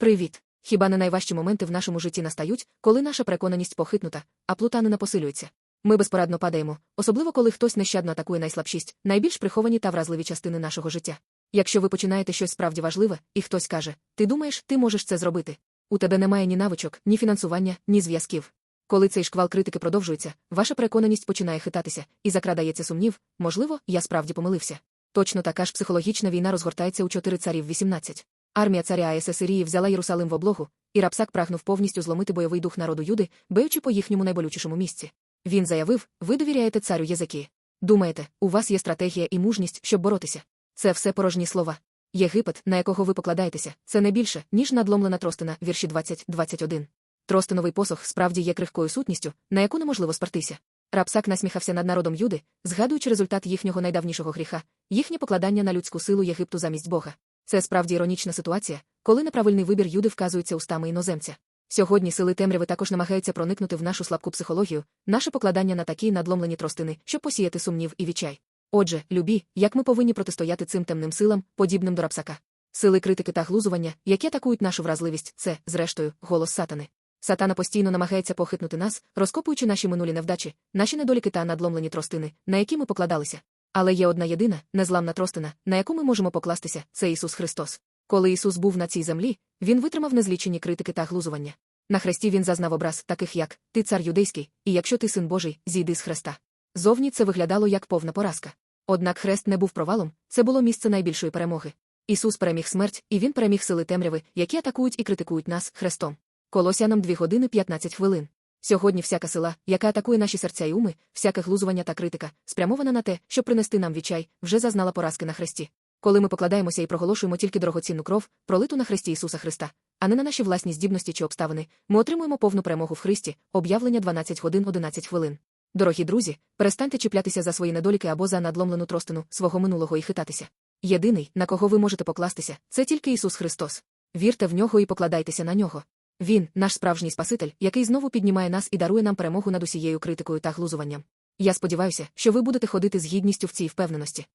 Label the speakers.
Speaker 1: Привіт! Хіба не найважчі моменти в нашому житті настають, коли наша переконаність похитнута, а плутанина посилюється? Ми безпорадно падаємо, особливо коли хтось нещадно атакує найслабшість, найбільш приховані та вразливі частини нашого життя. Якщо ви починаєте щось справді важливе, і хтось каже, ти думаєш, ти можеш це зробити. У тебе немає ні навичок, ні фінансування, ні зв'язків. Коли цей шквал критики продовжується, ваша переконаність починає хитатися, і закрадається сумнів, можливо, я справді помилився. Точно така ж психологічна війна розгортається у чотири царів 18. Армія царя АСС Ірії взяла Єрусалим в облогу, і Рапсак прагнув повністю зломити бойовий дух народу Юди, биючи по їхньому найболючішому місці. Він заявив: ви довіряєте царю Єзекії. Думаєте, у вас є стратегія і мужність, щоб боротися. Це все порожні слова. Єгипет, на якого ви покладаєтеся, це не більше, ніж надломлена тростина, вірші 20-21. Тростиновий посох справді є крихкою сутністю, на яку неможливо спертися. Рапсак насміхався над народом Юди, згадуючи результат їхнього найдавнішого гріха, їхнє покладання на людську силу Єгипту замість Бога. Це справді іронічна ситуація, коли неправильний вибір Юди вказується устами іноземця. Сьогодні сили темряви також намагаються проникнути в нашу слабку психологію, наше покладання на такі надломлені тростини, щоб посіяти сумнів і відчай. Отже, любі, як ми повинні протистояти цим темним силам, подібним до рапсака. Сили критики та глузування, які атакують нашу вразливість, це, зрештою, голос сатани. Сатана постійно намагається похитнути нас, розкопуючи наші минулі невдачі, наші недоліки та надломлені тростини, на які ми покладалися. Але є одна єдина, незламна тростина, на яку ми можемо покластися, це Ісус Христос. Коли Ісус був на цій землі, Він витримав незлічені критики та глузування. На хресті він зазнав образ, таких як Ти цар юдейський, і якщо ти син Божий, зійди з хреста. Зовні це виглядало як повна поразка. Однак хрест не був провалом, це було місце найбільшої перемоги. Ісус переміг смерть, і Він переміг сили темряви, які атакують і критикують нас хрестом. Колосянам 2 години 15 хвилин. Сьогодні всяка сила, яка атакує наші серця і уми, всяке глузування та критика, спрямована на те, щоб принести нам відчай, вже зазнала поразки на хресті. Коли ми покладаємося і проголошуємо тільки дорогоцінну кров, пролиту на хресті Ісуса Христа, а не на наші власні здібності чи обставини, ми отримуємо повну перемогу в Христі, об'явлення 12 годин 11 хвилин. Дорогі друзі, перестаньте чіплятися за свої недоліки або за надломлену тростину свого минулого і хитатися. Єдиний, на кого ви можете покластися, це тільки Ісус Христос. Вірте в нього і покладайтеся на нього. Він, наш справжній Спаситель, який знову піднімає нас і дарує нам перемогу над усією критикою та глузуванням. Я сподіваюся, що ви будете ходити з гідністю в цій впевненості.